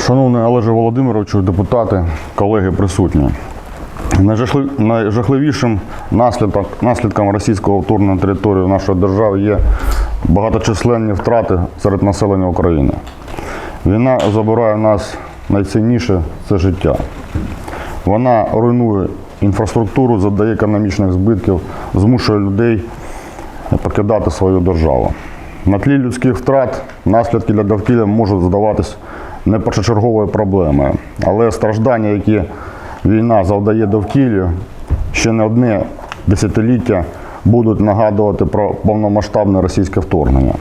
Шановний Олеже Володимировичу, депутати, колеги присутні. Найжахливішим наслідок, наслідком російського вторгнення на територію нашої держави є багаточисленні втрати серед населення України. Війна забирає нас найцінніше це життя. Вона руйнує інфраструктуру, завдає економічних збитків, змушує людей покидати свою державу. На тлі людських втрат наслідки для довкілля можуть здаватись не першочерговою проблемою, але страждання, які війна завдає довкіллю, ще не одне десятиліття будуть нагадувати про повномасштабне російське вторгнення.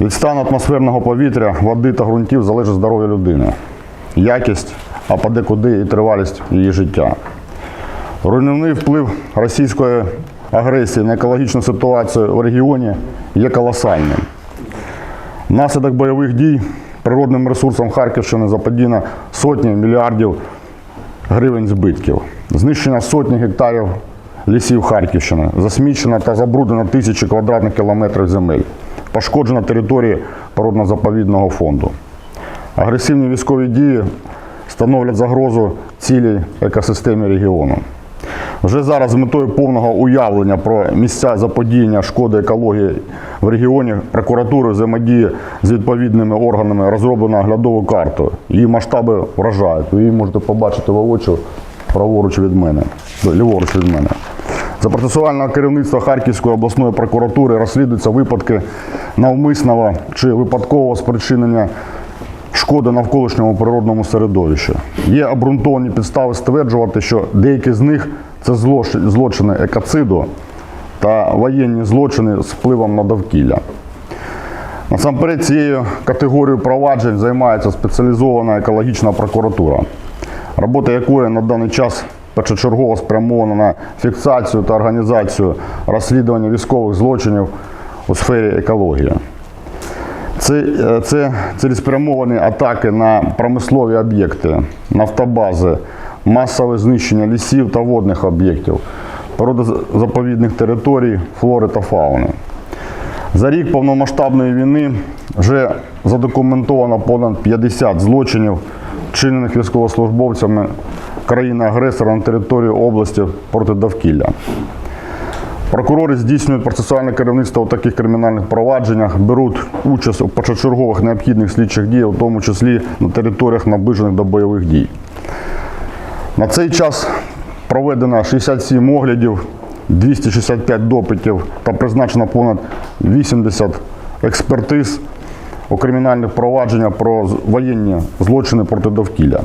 Від стану атмосферного повітря, води та ґрунтів залежить здоров'я людини, якість, а подекуди і тривалість її життя. Руйнівний вплив російської агресії на екологічну ситуацію в регіоні є колосальним. Внаслідок бойових дій природним ресурсам Харківщини заподіяно сотні мільярдів гривень збитків. Знищено сотні гектарів лісів Харківщини, засмічено та забруднено тисячі квадратних кілометрів земель, пошкоджено території природно-заповідного фонду. Агресивні військові дії становлять загрозу цілій екосистемі регіону. Вже зараз з метою повного уявлення про місця заподіяння шкоди екології в регіоні прокуратури взаємодії з відповідними органами розроблено оглядову карту. Її масштаби вражають. Ви її можете побачити воочию праворуч від мене, ліворуч від мене. За процесуального керівництва Харківської обласної прокуратури розслідуються випадки навмисного чи випадкового спричинення шкоди навколишньому природному середовищу. Є обґрунтовані підстави стверджувати, що деякі з них це злочини екоциду та воєнні злочини з впливом на довкілля. Насамперед цією категорією проваджень займається спеціалізована екологічна прокуратура, робота якої на даний час першочергово спрямована на фіксацію та організацію розслідування військових злочинів у сфері екології. Це, е, це цілеспрямовані атаки на промислові об'єкти, нафтобази, масове знищення лісів та водних об'єктів, природозаповідних територій, флори та фауни. За рік повномасштабної війни вже задокументовано понад 50 злочинів, вчинених військовослужбовцями країни-агресора на території області проти довкілля. Прокурори здійснюють процесуальне керівництво у таких кримінальних провадженнях, беруть участь у першочергових необхідних слідчих діях, у тому числі на територіях наближених до бойових дій. На цей час проведено 67 оглядів, 265 допитів та призначено понад 80 експертиз у кримінальних провадженнях про воєнні злочини проти довкілля.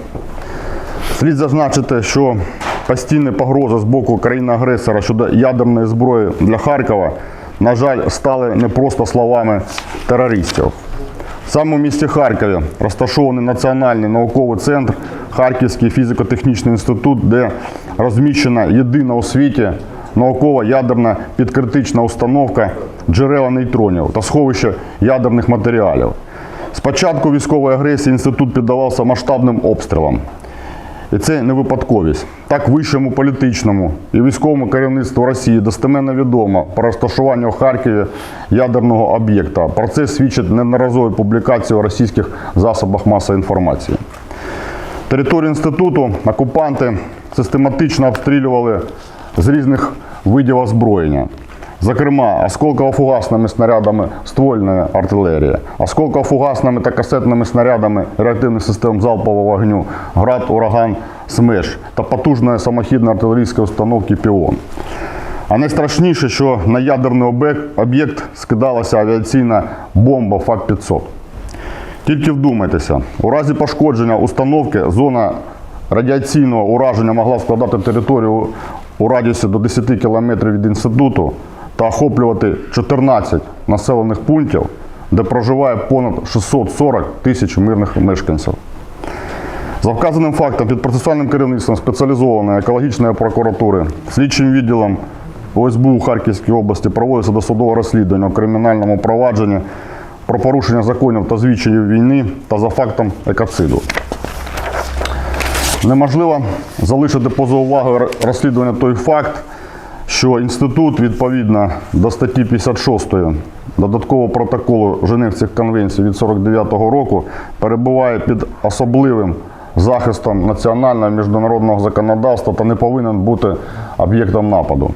Слід зазначити, що постійні погрози з боку країни-агресора щодо ядерної зброї для Харкова, на жаль, стали не просто словами терористів. Саме у місті Харкові розташований Національний науковий центр Харківський фізико-технічний інститут, де розміщена єдина у світі наукова ядерна підкритична установка джерела нейтронів та сховище ядерних матеріалів. Спочатку військової агресії інститут піддавався масштабним обстрілам. І це не випадковість. Так вищому політичному і військовому керівництву Росії достеменно відомо про розташування у Харкові ядерного об'єкта. Про це свідчить неодноразові публікації у російських засобах масової інформації. Територію інституту окупанти систематично обстрілювали з різних видів озброєння. Зокрема, осколково-фугасними снарядами ствольної артилерії, осколково-фугасними та касетними снарядами реактивних систем залпового вогню, град, ураган, смеш та потужної самохідної артилерійської установки Піон. А найстрашніше, що на ядерний об'єкт- скидалася авіаційна бомба ФАК-500. Тільки вдумайтеся, у разі пошкодження установки зона радіаційного ураження могла складати територію у радіусі до 10 км від інституту та охоплювати 14 населених пунктів, де проживає понад 640 тисяч мирних мешканців. За вказаним фактом під процесуальним керівництвом спеціалізованої екологічної прокуратури, слідчим відділом ОСБУ у Харківській області проводиться досудове розслідування у кримінальному провадженні про порушення законів та звідчинів війни та за фактом екоциду. Неможливо залишити поза увагою розслідування той факт, що інститут відповідно до статті 56 додаткового протоколу Женевських конвенцій від 49-го року перебуває під особливим захистом національного і міжнародного законодавства та не повинен бути об'єктом нападу.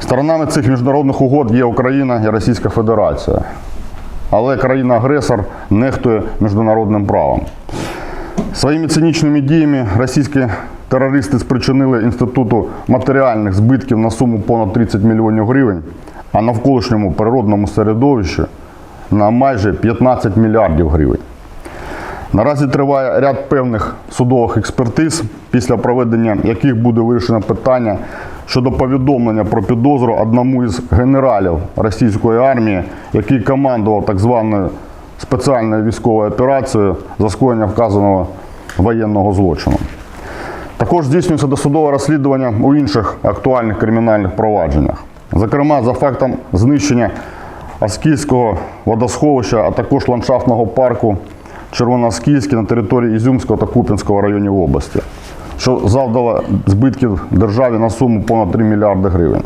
Сторонами цих міжнародних угод є Україна і Російська Федерація. Але країна-агресор нехтує міжнародним правом. Своїми цинічними діями російські терористи спричинили інституту матеріальних збитків на суму понад 30 мільйонів гривень, а навколишньому природному середовищі на майже 15 мільярдів гривень. Наразі триває ряд певних судових експертиз, після проведення яких буде вирішено питання щодо повідомлення про підозру одному із генералів російської армії, який командував так званою спеціальною військовою операцією за скоєння вказаного воєнного злочину. Також здійснюється досудове розслідування у інших актуальних кримінальних провадженнях, зокрема за фактом знищення Аскільського водосховища, а також ландшафтного парку Червоноскільський на території Ізюмського та Куп'янського районів області, що завдало збитків державі на суму понад 3 мільярди гривень.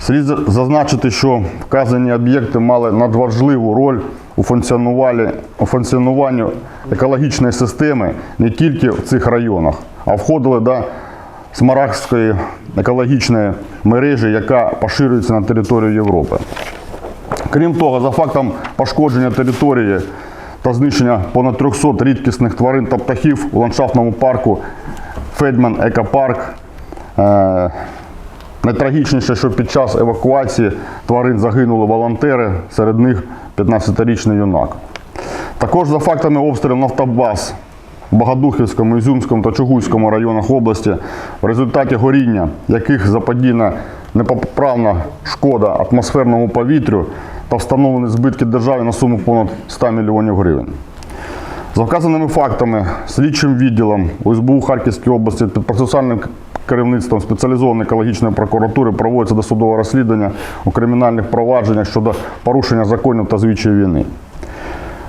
Слід зазначити, що вказані об'єкти мали надважливу роль у функціонуванні екологічної системи не тільки в цих районах, а входили до Смарагдської екологічної мережі, яка поширюється на територію Європи. Крім того, за фактом пошкодження території та знищення понад 300 рідкісних тварин та птахів у ландшафтному парку Федьман Екопарк. Е, Найтрагічніше, що під час евакуації тварин загинули волонтери, серед них 15-річний юнак. Також за фактами обстрілів нафтобаз Богодухівському, Ізюмському та Чугуйському районах області, в результаті горіння яких заподіяна непоправна шкода атмосферному повітрю та встановлені збитки державі на суму понад 100 мільйонів гривень. За вказаними фактами, слідчим відділом УСБУ Харківській області під процесуальним керівництвом спеціалізованої екологічної прокуратури проводиться досудове розслідування у кримінальних провадженнях щодо порушення законів та звичаїв війни.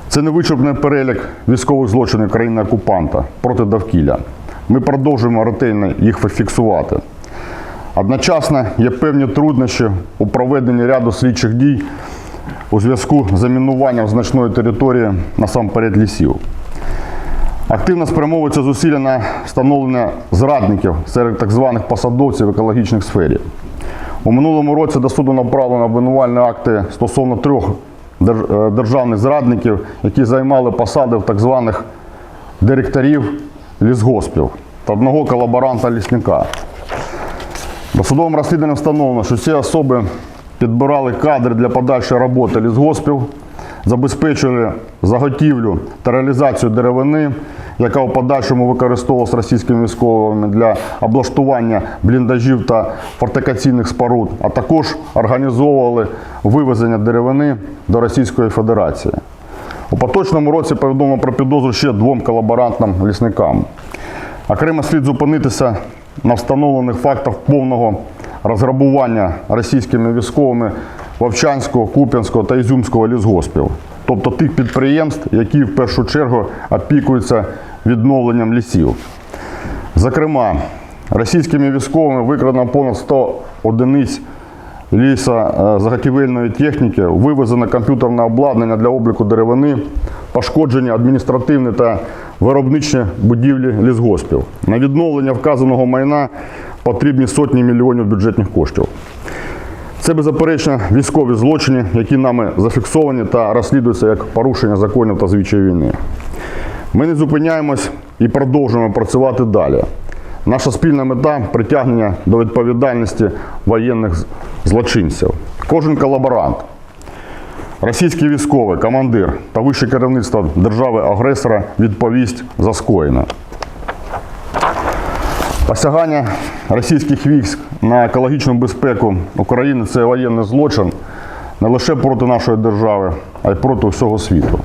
Це невичерпний перелік військових злочинів країни-окупанта проти довкілля. Ми продовжуємо ретельно їх фіксувати. Одночасно є певні труднощі у проведенні ряду слідчих дій у зв'язку з замінуванням значної території насамперед лісів. Активно спрямовуються зусилля на встановлення зрадників серед так званих посадовців в екологічних сфері. У минулому році до суду направлено обвинувальні акти стосовно трьох державних зрадників, які займали посади в так званих директорів лісгоспів та одного колаборанта лісника. Досудовим розслідуванням встановлено, що ці особи підбирали кадри для подальшої роботи лісгоспів, забезпечили заготівлю та реалізацію деревини, яка у подальшому використовувалась російськими військовими для облаштування бліндажів та фортикаційних споруд, а також організовували вивезення деревини до Російської Федерації. У поточному році повідомлено про підозру ще двом колаборантам лісникам. Окремо слід зупинитися на встановлених фактах повного розграбування російськими військовими Вовчанського, Куп'янського та Ізюмського лісгоспів, тобто тих підприємств, які в першу чергу опікуються відновленням лісів. Зокрема, російськими військовими викрадено понад 100 одиниць лісозаготівельної техніки, вивезено комп'ютерне обладнання для обліку деревини, пошкоджені адміністративні та виробничі будівлі лісгоспів. На відновлення вказаного майна потрібні сотні мільйонів бюджетних коштів. Це беззаперечно військові злочини, які нами зафіксовані та розслідуються як порушення законів та звичаїв війни. Ми не зупиняємось і продовжуємо працювати далі. Наша спільна мета притягнення до відповідальності воєнних злочинців. Кожен колаборант, російський військовий, командир та вище керівництво держави-агресора відповість за скоєне. Посягання російських військ на екологічну безпеку України це воєнний злочин не лише проти нашої держави, а й проти всього світу.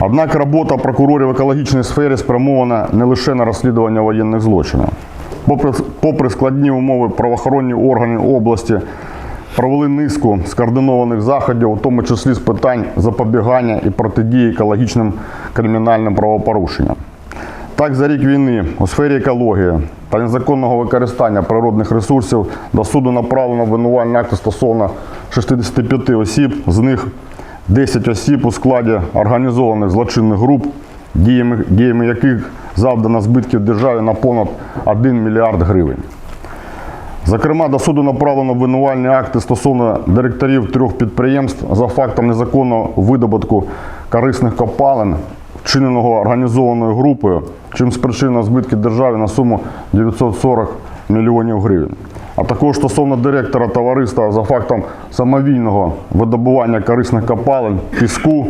Однак робота прокурорів в екологічній сфері спрямована не лише на розслідування воєнних злочинів. Попри, попри складні умови, правоохоронні органи області провели низку скоординованих заходів, у тому числі з питань запобігання і протидії екологічним кримінальним правопорушенням. Так, за рік війни у сфері екології та незаконного використання природних ресурсів до суду направлено обвинувальні акти стосовно 65 осіб, з них 10 осіб у складі організованих злочинних груп, діями, діями яких завдано збитків державі на понад 1 мільярд гривень. Зокрема, до суду направлено обвинувальні акти стосовно директорів трьох підприємств за фактом незаконного видобутку корисних копалин, вчиненого організованою групою, чим спричинено збитки державі на суму 940 мільйонів гривень. А також стосовно директора товариства за фактом самовільного видобування корисних копалин, піску,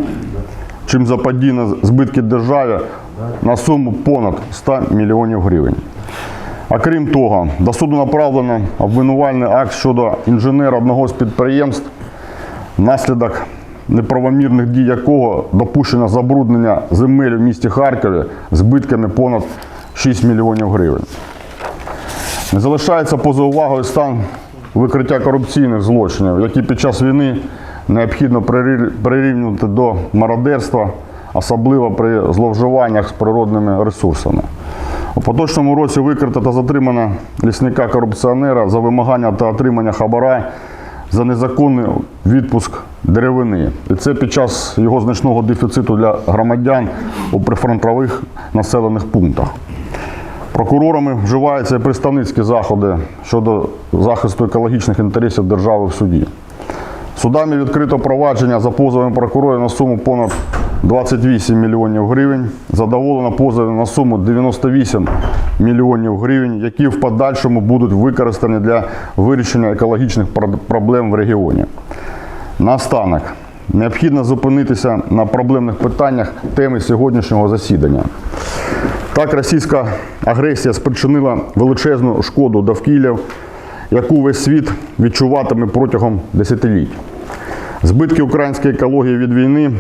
чим заподіяно збитки державі на суму понад 100 мільйонів гривень. А крім того, до суду направлено обвинувальний акт щодо інженера одного з підприємств, внаслідок неправомірних дій якого допущено забруднення земель в місті Харкові збитками понад 6 мільйонів гривень. Не залишається поза увагою стан викриття корупційних злочинів, які під час війни необхідно прирівнювати до мародерства, особливо при зловживаннях з природними ресурсами. У поточному році викрито та затримано лісника корупціонера за вимагання та отримання хабара за незаконний відпуск деревини. І це під час його значного дефіциту для громадян у прифронтових населених пунктах. Прокурорами вживаються представницькі заходи щодо захисту екологічних інтересів держави в суді. Судами відкрито провадження за позовами прокурорів на суму понад 28 мільйонів гривень. Задоволено позови на суму 98 мільйонів гривень, які в подальшому будуть використані для вирішення екологічних проблем в регіоні. Наостанок, необхідно зупинитися на проблемних питаннях теми сьогоднішнього засідання. Так, російська агресія спричинила величезну шкоду довкілля, яку весь світ відчуватиме протягом десятиліть. Збитки української екології від війни,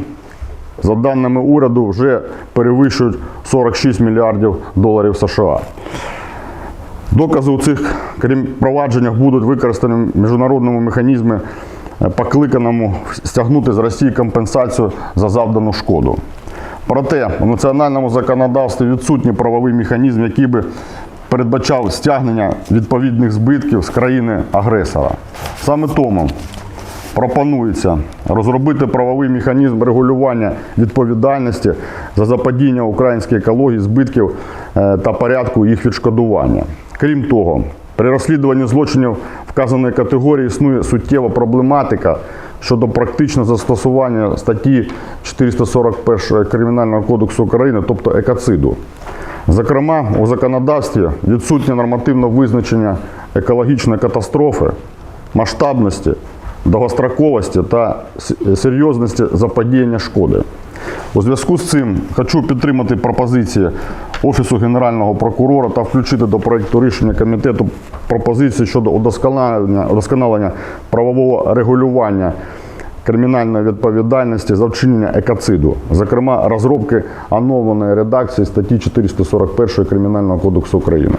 за даними уряду, вже перевищують 46 мільярдів доларів США. Докази у цих крім провадженнях будуть використані в міжнародному механізмі, е, покликаному стягнути з Росії компенсацію за завдану шкоду. Проте у національному законодавстві відсутній правовий механізм, який би передбачав стягнення відповідних збитків з країни агресора. Саме тому пропонується розробити правовий механізм регулювання відповідальності за западіння української екології збитків е, та порядку їх відшкодування. Крім того, при розслідуванні злочинів вказаної категорії існує суттєва проблематика щодо практичного застосування статті 441 Кримінального кодексу України, тобто екоциду. Зокрема, у законодавстві відсутнє нормативне визначення екологічної катастрофи, масштабності, довгостроковості та серйозності заподіяння шкоди. У зв'язку з цим хочу підтримати пропозиції Офісу Генерального прокурора та включити до проєкту рішення комітету пропозиції щодо удосконалення, удосконалення правового регулювання кримінальної відповідальності за вчинення екоциду, зокрема розробки оновленої редакції статті 441 Кримінального кодексу України.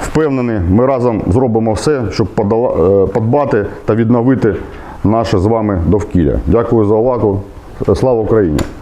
Впевнений, ми разом зробимо все, щоб е, подбати та відновити наше з вами довкілля. Дякую за увагу. Слава Україні!